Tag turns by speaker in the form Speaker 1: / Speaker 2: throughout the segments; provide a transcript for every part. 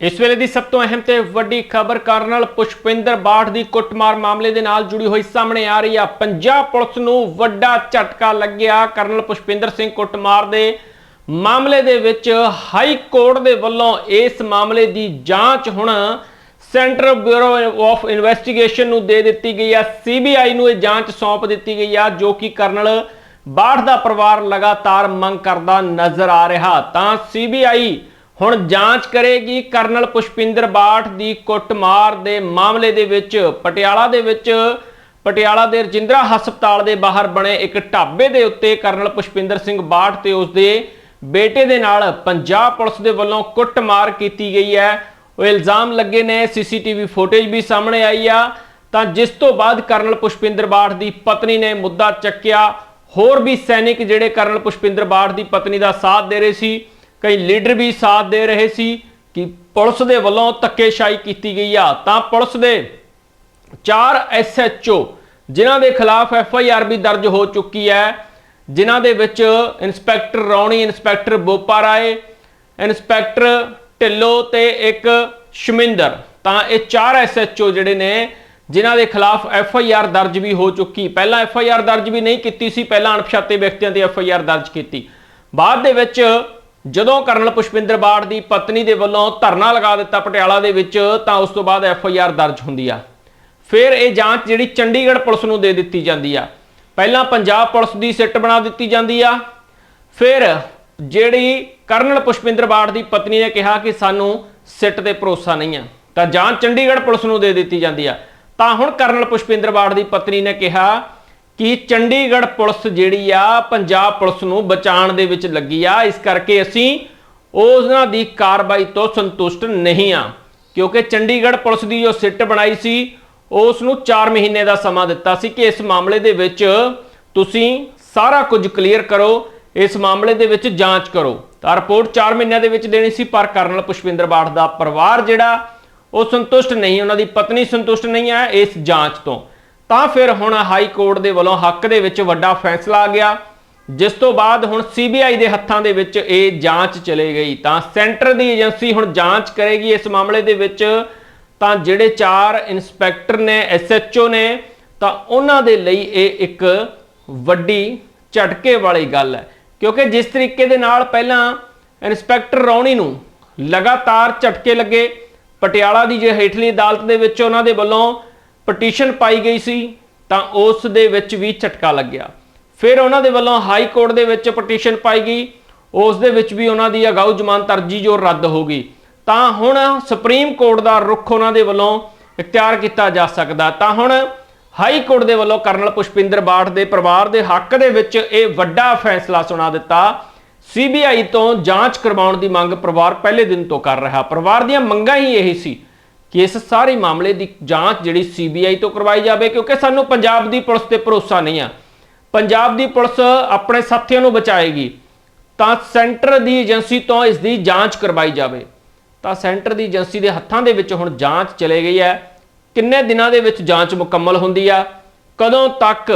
Speaker 1: ਇਸ ਵੇਲੇ ਦੀ ਸਭ ਤੋਂ ਅਹਿਮ ਤੇ ਵੱਡੀ ਖਬਰ ਕਰਨਲ ਪੁਸ਼ਪਿੰਦਰ ਬਾਠ ਦੀ ਕੁੱਟਮਾਰ ਮਾਮਲੇ ਦੇ ਨਾਲ ਜੁੜੀ ਹੋਈ ਸਾਹਮਣੇ ਆ ਰਹੀ ਆ। ਪੰਜਾਬ ਪੁਲਿਸ ਨੂੰ ਵੱਡਾ ਝਟਕਾ ਲੱਗਿਆ। ਕਰਨਲ ਪੁਸ਼ਪਿੰਦਰ ਸਿੰਘ ਕੁੱਟਮਾਰ ਦੇ ਮਾਮਲੇ ਦੇ ਵਿੱਚ ਹਾਈ ਕੋਰਟ ਦੇ ਵੱਲੋਂ ਇਸ ਮਾਮਲੇ ਦੀ ਜਾਂਚ ਹੁਣ ਸੈਂਟਰਲ ਬਿਊਰੋ ਆਫ ਇਨਵੈਸਟੀਗੇਸ਼ਨ ਨੂੰ ਦੇ ਦਿੱਤੀ ਗਈ ਆ। ਸੀਬੀਆਈ ਨੂੰ ਇਹ ਜਾਂਚ ਸੌਂਪ ਦਿੱਤੀ ਗਈ ਆ, ਜੋ ਕਿ ਕਰਨਲ ਬਾਠ ਦਾ ਪਰਿਵਾਰ ਲਗਾਤਾਰ ਮੰਗ ਕਰਦਾ ਨਜ਼ਰ ਆ ਰਿਹਾ। ਤਾਂ ਸੀਬੀਆਈ ਹੁਣ ਜਾਂਚ ਕਰੇਗੀ ਕਰਨਲ ਪੁਸ਼ਪਿੰਦਰ ਬਾਠ ਦੀ ਕੁੱਟਮਾਰ ਦੇ ਮਾਮਲੇ ਦੇ ਵਿੱਚ ਪਟਿਆਲਾ ਦੇ ਵਿੱਚ, ਪਟਿਆਲਾ ਦੇ ਰਜਿੰਦਰਾ ਹਸਪਤਾਲ ਦੇ ਬਾਹਰ ਬਣੇ ਇੱਕ ਢਾਬੇ ਦੇ ਉੱਤੇ ਕਰਨਲ ਪੁਸ਼ਪਿੰਦਰ ਸਿੰਘ ਬਾਠ ਤੇ ਉਸ ਦੇ ਬੇਟੇ ਦੇ ਨਾਲ ਪੰਜਾਬ ਪੁਲਿਸ ਦੇ ਵੱਲੋਂ ਕੁੱਟਮਾਰ ਕੀਤੀ ਗਈ ਹੈ। ਉਹ ਇਲਜ਼ਾਮ ਲੱਗੇ ਨੇ, ਸੀਸੀਟੀਵੀ ਫੁਟੇਜ ਵੀ ਸਾਹਮਣੇ ਆਈ ਆ। ਤਾਂ ਜਿਸ ਤੋਂ ਬਾਅਦ ਕਰਨਲ ਪੁਸ਼ਪਿੰਦਰ ਬਾਠ ਦੀ ਪਤਨੀ ਨੇ ਮੁੱਦਾ ਚੱਕਿਆ, ਹੋਰ ਵੀ ਸੈਨਿਕ ਜਿਹੜੇ ਕਰਨਲ ਪੁਸ਼ਪਿੰਦਰ ਬਾਠ ਦੀ ਪਤਨੀ ਦਾ ਸਾਥ ਦੇ ਰਹੇ ਸੀ ਕਈ ਲੀਡਰ ਵੀ ਸਾਥ ਦੇ ਰਹੇ ਸੀ ਕਿ ਪੁਲਿਸ ਦੇ ਵੱਲੋਂ ਧੱਕੇਸ਼ਾਹੀ ਕੀਤੀ ਗਈ ਆ। ਤਾਂ ਪੁਲਿਸ ਦੇ ਚਾਰ ਐਸਐਚਓ ਜਿਨ੍ਹਾਂ ਦੇ ਖਿਲਾਫ ਐਫ ਆਈ ਆਰ ਵੀ ਦਰਜ ਹੋ ਚੁੱਕੀ ਹੈ, ਜਿਨ੍ਹਾਂ ਦੇ ਵਿੱਚ inspector Rauni inspector Bopa Rai inspector Dhillon ਤੇ ਇੱਕ ਸ਼ਮਿੰਦਰ। ਤਾਂ ਇਹ ਚਾਰ ਐਸਐਚਓ ਜਿਹੜੇ ਨੇ, ਜਿਨ੍ਹਾਂ ਦੇ ਖਿਲਾਫ ਐਫ ਆਈ ਆਰ ਦਰਜ ਵੀ ਹੋ ਚੁੱਕੀ। ਪਹਿਲਾਂ ਐਫ ਆਈ ਆਰ ਦਰਜ ਵੀ ਨਹੀਂ ਕੀਤੀ ਸੀ, ਪਹਿਲਾਂ ਅਣਪਛਾਤੇ ਵਿਅਕਤੀਆਂ ਤੇ ਐਫ ਆਈ ਆਰ ਦਰਜ ਕੀਤੀ। ਬਾਅਦ ਦੇ ਵਿੱਚ ਜਦੋਂ ਕਰਨਲ ਪੁਸ਼ਪਿੰਦਰ ਬਾੜ ਦੀ ਪਤਨੀ ਦੇ ਵੱਲੋਂ ਧਰਨਾ ਲਗਾ ਦਿੱਤਾ ਪਟਿਆਲਾ ਦੇ ਵਿੱਚ, ਤਾਂ ਉਸ ਤੋਂ ਬਾਅਦ ਐਫ ਆਈ ਆਰ ਦਰਜ ਹੁੰਦੀ ਆ। ਫਿਰ ਇਹ ਜਾਂਚ ਜਿਹੜੀ ਚੰਡੀਗੜ੍ਹ ਪੁਲਿਸ ਨੂੰ ਦੇ ਦਿੱਤੀ ਜਾਂਦੀ ਆ। ਪਹਿਲਾਂ ਪੰਜਾਬ ਪੁਲਿਸ ਦੀ ਸਿੱਟ ਬਣਾ ਦਿੱਤੀ ਜਾਂਦੀ ਆ। ਫਿਰ ਜਿਹੜੀ ਕਰਨਲ ਪੁਸ਼ਪਿੰਦਰ ਬਾੜ ਦੀ ਪਤਨੀ ਨੇ ਕਿਹਾ ਕਿ ਸਾਨੂੰ ਸਿੱਟ ਤੇ ਭਰੋਸਾ ਨਹੀਂ ਆ, ਤਾਂ ਜਾਂਚ ਚੰਡੀਗੜ੍ਹ ਪੁਲਿਸ ਨੂੰ ਦੇ ਦਿੱਤੀ ਜਾਂਦੀ ਆ। ਤਾਂ ਹੁਣ ਕਰਨਲ ਪੁਸ਼ਪਿੰਦਰ ਬਾੜ ਦੀ ਪਤਨੀ ਨੇ ਕਿਹਾ ਕਿ ਚੰਡੀਗੜ੍ਹ ਪੁਲਿਸ ਜਿਹੜੀ ਆ, ਪੰਜਾਬ ਪੁਲਿਸ ਨੂੰ ਬਚਾਉਣ ਦੇ ਵਿੱਚ ਲੱਗੀ ਆ। ਇਸ ਕਰਕੇ ਅਸੀਂ ਉਹਨਾਂ ਦੀ ਕਾਰਵਾਈ ਤੋਂ ਸੰਤੁਸ਼ਟ ਨਹੀਂ ਆ। ਕਿਉਂਕਿ ਚੰਡੀਗੜ੍ਹ ਪੁਲਿਸ ਦੀ ਜੋ ਸਿੱਟ ਬਣਾਈ ਸੀ, ਉਸ ਨੂੰ 4 ਮਹੀਨੇ ਦਾ ਸਮਾਂ ਦਿੱਤਾ ਸੀ ਕਿ ਇਸ ਮਾਮਲੇ ਦੇ ਵਿੱਚ ਤੁਸੀਂ ਸਾਰਾ ਕੁਝ ਕਲੀਅਰ ਕਰੋ, ਇਸ ਮਾਮਲੇ ਦੇ ਵਿੱਚ ਜਾਂਚ ਕਰੋ। ਤਾਂ ਰਿਪੋਰਟ 4 ਮਹੀਨਿਆਂ ਦੇ ਵਿੱਚ ਦੇਣੀ ਸੀ, ਪਰ ਕਰਨਲ ਪੁਸ਼ਪਿੰਦਰ ਬਾਠ ਦਾ ਪਰਿਵਾਰ ਜਿਹੜਾ, ਉਹ ਸੰਤੁਸ਼ਟ ਨਹੀਂ, ਉਹਨਾਂ ਦੀ ਪਤਨੀ ਸੰਤੁਸ਼ਟ ਨਹੀਂ ਹੈ ਇਸ ਜਾਂਚ ਤੋਂ। ਤਾਂ ਫਿਰ ਹੁਣ ਹਾਈ ਕੋਰਟ ਦੇ ਵੱਲੋਂ ਹੱਕ ਦੇ ਵਿੱਚ ਵੱਡਾ ਫੈਸਲਾ ਆ ਗਿਆ, ਜਿਸ ਤੋਂ ਬਾਅਦ ਹੁਣ ਸੀਬੀਆਈ ਦੇ ਹੱਥਾਂ ਦੇ ਵਿੱਚ ਇਹ ਜਾਂਚ ਚਲੇ ਗਈ। ਤਾਂ ਸੈਂਟਰ ਦੀ ਏਜੰਸੀ ਹੁਣ ਜਾਂਚ ਕਰੇਗੀ ਇਸ ਮਾਮਲੇ ਦੇ ਵਿੱਚ। ਤਾਂ ਜਿਹੜੇ ਚਾਰ ਇਨਸਪੈਕਟਰ ਨੇ ਐਸਐਚਓ ਨੇ, ਤਾਂ ਉਹਨਾਂ ਦੇ ਲਈ ਇਹ ਇੱਕ ਵੱਡੀ ਝਟਕੇ ਵਾਲੀ ਗੱਲ ਹੈ। ਕਿਉਂਕਿ ਜਿਸ ਤਰੀਕੇ ਦੇ ਨਾਲ ਪਹਿਲਾਂ ਇਨਸਪੈਕਟਰ ਰੌਣੀ ਨੂੰ ਲਗਾਤਾਰ ਝਟਕੇ ਲੱਗੇ, ਪਟਿਆਲਾ ਦੀ ਜੇ ਹੇਠਲੀ ਅਦਾਲਤ ਦੇ ਵਿੱਚ ਉਹਨਾਂ ਦੇ ਵੱਲੋਂ ਪਟੀਸ਼ਨ ਪਾਈ ਗਈ ਸੀ, ਤਾਂ ਉਸ ਦੇ ਵਿੱਚ ਵੀ ਝਟਕਾ ਲੱਗਿਆ। ਫਿਰ ਉਹਨਾਂ ਦੇ ਵੱਲੋਂ ਹਾਈ ਕੋਰਟ ਦੇ ਵਿੱਚ ਪਟੀਸ਼ਨ ਪਾਈ ਗਈ। ਉਸ ਦੇ ਵਿੱਚ ਵੀ ਉਹਨਾਂ ਦੀ ਅਗਾਊ ਜ਼ਮਾਨਤ ਅਰਜੀ ਜੋ ਰੱਦ ਹੋ ਗਈ। ਤਾਂ ਹੁਣ ਸੁਪਰੀਮ ਕੋਰਟ ਦਾ ਰੁਖ ਉਹਨਾਂ ਦੇ ਵੱਲੋਂ ਇਖਤਿਆਰ ਕੀਤਾ ਜਾ ਸਕਦਾ। ਤਾਂ ਹੁਣ ਹਾਈ ਕੋਰਟ ਦੇ ਵੱਲੋਂ ਕਰਨਲ ਪੁਸ਼ਪਿੰਦਰ ਬਾਠ ਦੇ ਪਰਿਵਾਰ ਦੇ ਹੱਕ ਦੇ ਵਿੱਚ ਇਹ ਵੱਡਾ ਫੈਸਲਾ ਸੁਣਾ ਦਿੱਤਾ। ਸੀਬੀਆਈ ਤੋਂ ਜਾਂਚ ਕਰਵਾਉਣ ਦੀ ਮੰਗ ਪਰਿਵਾਰ ਪਹਿਲੇ ਦਿਨ ਤੋਂ ਕਰ ਰਿਹਾ। ਪਰਿਵਾਰ ਦੀਆਂ ਮੰਗਾਂ ਹੀ ਇਹੀ ਸੀ। ਕਿ ਇਸ ਸਾਰੇ ਮਾਮਲੇ ਦੀ ਜਾਂਚ ਜਿਹੜੀ ਸੀਬੀਆਈ ਤੋਂ ਕਰਵਾਈ ਜਾਵੇ, ਕਿਉਂਕਿ ਸਾਨੂੰ ਪੰਜਾਬ ਦੀ ਪੁਲਿਸ ਤੇ ਭਰੋਸਾ ਨਹੀਂ ਆ। ਪੰਜਾਬ ਦੀ ਪੁਲਿਸ ਆਪਣੇ ਸਾਥੀਆਂ ਨੂੰ ਬਚਾਏਗੀ, ਤਾਂ ਸੈਂਟਰ ਦੀ ਏਜੰਸੀ ਤੋਂ ਇਸ ਦੀ ਜਾਂਚ ਕਰਵਾਈ ਜਾਵੇ। ਤਾਂ ਸੈਂਟਰ ਦੀ ਏਜੰਸੀ ਦੇ ਹੱਥਾਂ ਦੇ ਵਿੱਚ ਹੁਣ ਜਾਂਚ ਚਲੇ ਗਈ ਹੈ। ਕਿੰਨੇ ਦਿਨਾਂ ਦੇ ਵਿੱਚ ਜਾਂਚ ਮੁਕੰਮਲ ਹੁੰਦੀ ਆ? ਕਦੋਂ ਤੱਕ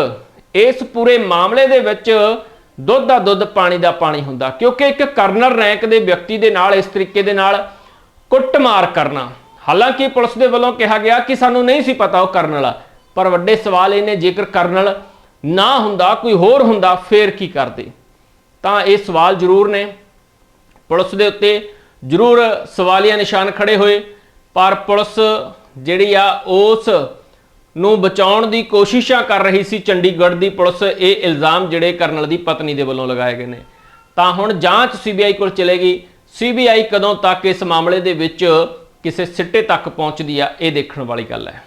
Speaker 1: ਇਸ ਪੂਰੇ ਮਾਮਲੇ ਦੇ ਵਿੱਚ ਦੁੱਧ ਦਾ ਦੁੱਧ, ਪਾਣੀ ਦਾ ਪਾਣੀ ਹੁੰਦਾ? ਕਿਉਂਕਿ ਇੱਕ ਕਰਨਲ ਰੈਂਕ ਦੇ ਵਿਅਕਤੀ ਦੇ ਨਾਲ, ਇਸ ਤਰੀਕੇ ਦੇ ਨਾਲ ਕੁੱਟਮਾਰ ਕਰਨਾ। ਹਾਲਾਂਕਿ ਪੁਲਿਸ ਦੇ ਵੱਲੋਂ ਕਿਹਾ ਗਿਆ ਕਿ ਸਾਨੂੰ ਨਹੀਂ ਸੀ ਪਤਾ ਉਹ ਕਰਨਲ ਆ, ਪਰ ਵੱਡੇ ਸਵਾਲ ਇਹ ਨੇ, ਜੇਕਰ ਕਰਨਲ ਨਾ ਹੁੰਦਾ, ਕੋਈ ਹੋਰ ਹੁੰਦਾ, ਫੇਰ ਕੀ ਕਰਦੇ? ਤਾਂ ਇਹ ਸਵਾਲ ਜ਼ਰੂਰ ਨੇ। ਪੁਲਿਸ ਦੇ ਉੱਤੇ ਜ਼ਰੂਰ ਸਵਾਲੀਆ ਨਿਸ਼ਾਨ ਖੜੇ ਹੋਏ, ਪਰ ਪੁਲਿਸ ਜਿਹੜੀ ਆ, ਉਸ ਨੂੰ ਬਚਾਉਣ ਦੀ ਕੋਸ਼ਿਸ਼ਾਂ ਕਰ ਰਹੀ ਸੀ। ਚੰਡੀਗੜ੍ਹ ਦੀ ਪੁਲਿਸ ਇਹ ਇਲਜ਼ਾਮ ਜਿਹੜੇ ਕਰਨਲ ਦੀ ਪਤਨੀ ਦੇ ਵੱਲੋਂ ਲਗਾਏ ਗਏ ਨੇ। ਤਾਂ ਹੁਣ ਜਾਂਚ ਸੀਬੀਆਈ ਕੋਲ ਚਲੇਗੀ। ਸੀਬੀਆਈ ਕਦੋਂ ਤੱਕ ਇਸ ਮਾਮਲੇ ਦੇ ਵਿੱਚ ਕਿਸੇ ਸਿੱਟੇ ਤੱਕ ਪਹੁੰਚਦੀ ਆ ਇਹ ਦੇਖਣ ਵਾਲੀ ਗੱਲ ਹੈ।